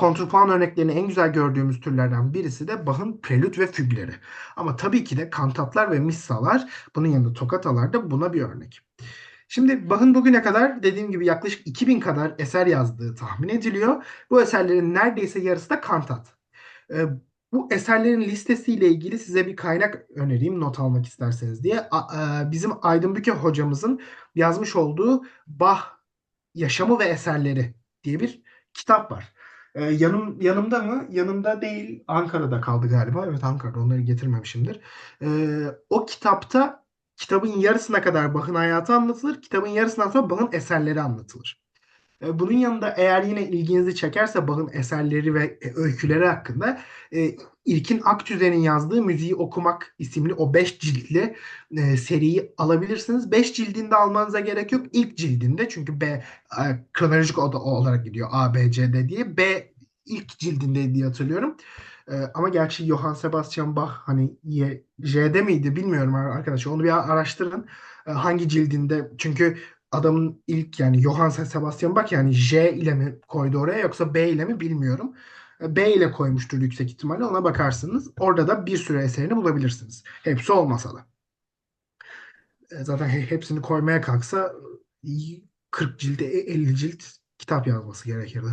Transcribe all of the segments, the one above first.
kontrpuan örneklerini en güzel gördüğümüz türlerden birisi de Bach'ın prelüt ve fügleri. Ama tabii ki de kantatlar ve missalar bunun yanında tokatalar da buna bir örnek. Şimdi Bach'ın bugüne kadar dediğim gibi yaklaşık 2000 kadar eser yazdığı tahmin ediliyor. Bu eserlerin neredeyse yarısı da kantat. Ee, bu eserlerin listesiyle ilgili size bir kaynak önereyim not almak isterseniz diye. E, Bizim Aydın Büke hocamızın yazmış olduğu Bach Yaşamı ve Eserleri diye bir kitap var. Ee, yanım yanımda mı? Yanımda değil. Ankara'da kaldı galiba. Evet Ankara'da. Onları getirmemişimdir. Ee, o kitapta kitabın yarısına kadar Bach'ın hayatı anlatılır. Kitabın yarısından sonra Bach'ın eserleri anlatılır. E, Bunun yanında eğer yine ilginizi çekerse Bach'ın eserleri ve e, öyküleri hakkında e, İlkin Aktüze'nin yazdığı Müziği Okumak isimli o 5 ciltli e, seriyi alabilirsiniz. 5 cildinde almanıza gerek yok. İlk cildinde çünkü B kronolojik olarak gidiyor A, B, C, D diye. B ilk cildinde diye hatırlıyorum. E, ama gerçi Johann Sebastian Bach hani Y, J'de miydi bilmiyorum arkadaşlar. Onu bir araştırın. E, hangi cildinde çünkü adamın ilk yani Johann Sebastian Bach yani J ile mi koydu oraya yoksa B ile mi bilmiyorum. E, B ile koymuştur yüksek ihtimalle ona bakarsınız. Orada da bir sürü eserini bulabilirsiniz. Hepsi olmasa da. E, Zaten he- hepsini koymaya kalksa e, 40 cilt, 50 cilt kitap yazması gerekirdi.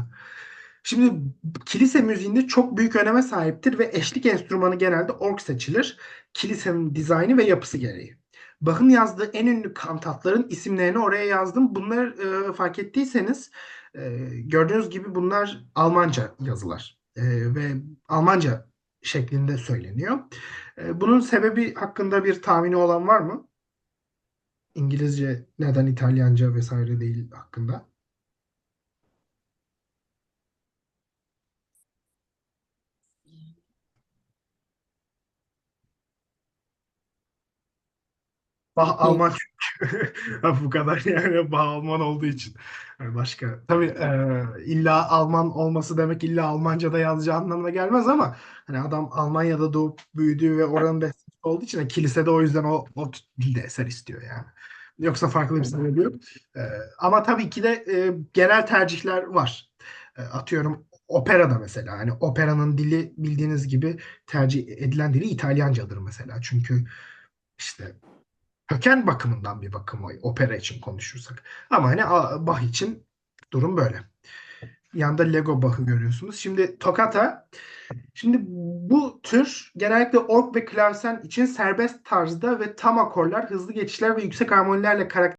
Şimdi kilise müziğinde çok büyük öneme sahiptir ve eşlik enstrümanı genelde org seçilir. Kilisenin dizaynı ve yapısı gereği. Bach'ın yazdığı en ünlü kantatların isimlerini oraya yazdım. Bunları e, fark ettiyseniz e, gördüğünüz gibi bunlar Almanca yazılar E, ve Almanca şeklinde söyleniyor. E, bunun sebebi hakkında bir tahmini olan var mı? İngilizce neden İtalyanca vesaire değil hakkında. Bah Alman çünkü. Bu kadar yani bah Alman olduğu için. Yani başka tabii e, illa Alman olması demek illa Almanca'da yazacağı anlamına gelmez ama hani adam Almanya'da doğup büyüdüğü ve oranın bestesi olduğu için de kilisede o yüzden o, o dilde eser istiyor yani. Yoksa farklı bir sebebi yok. E, ama tabii ki de e, genel tercihler var. E, atıyorum operada mesela hani operanın dili bildiğiniz gibi tercih edilen dili İtalyancadır mesela. Çünkü işte köken bakımından bir bakım o opera için konuşursak. Ama hani Bach için durum böyle. Yanda Lego Bach'ı görüyorsunuz. Şimdi Toccata. Şimdi bu tür genellikle org ve klavsen için serbest tarzda ve tam akorlar, hızlı geçişler ve yüksek armonilerle karakter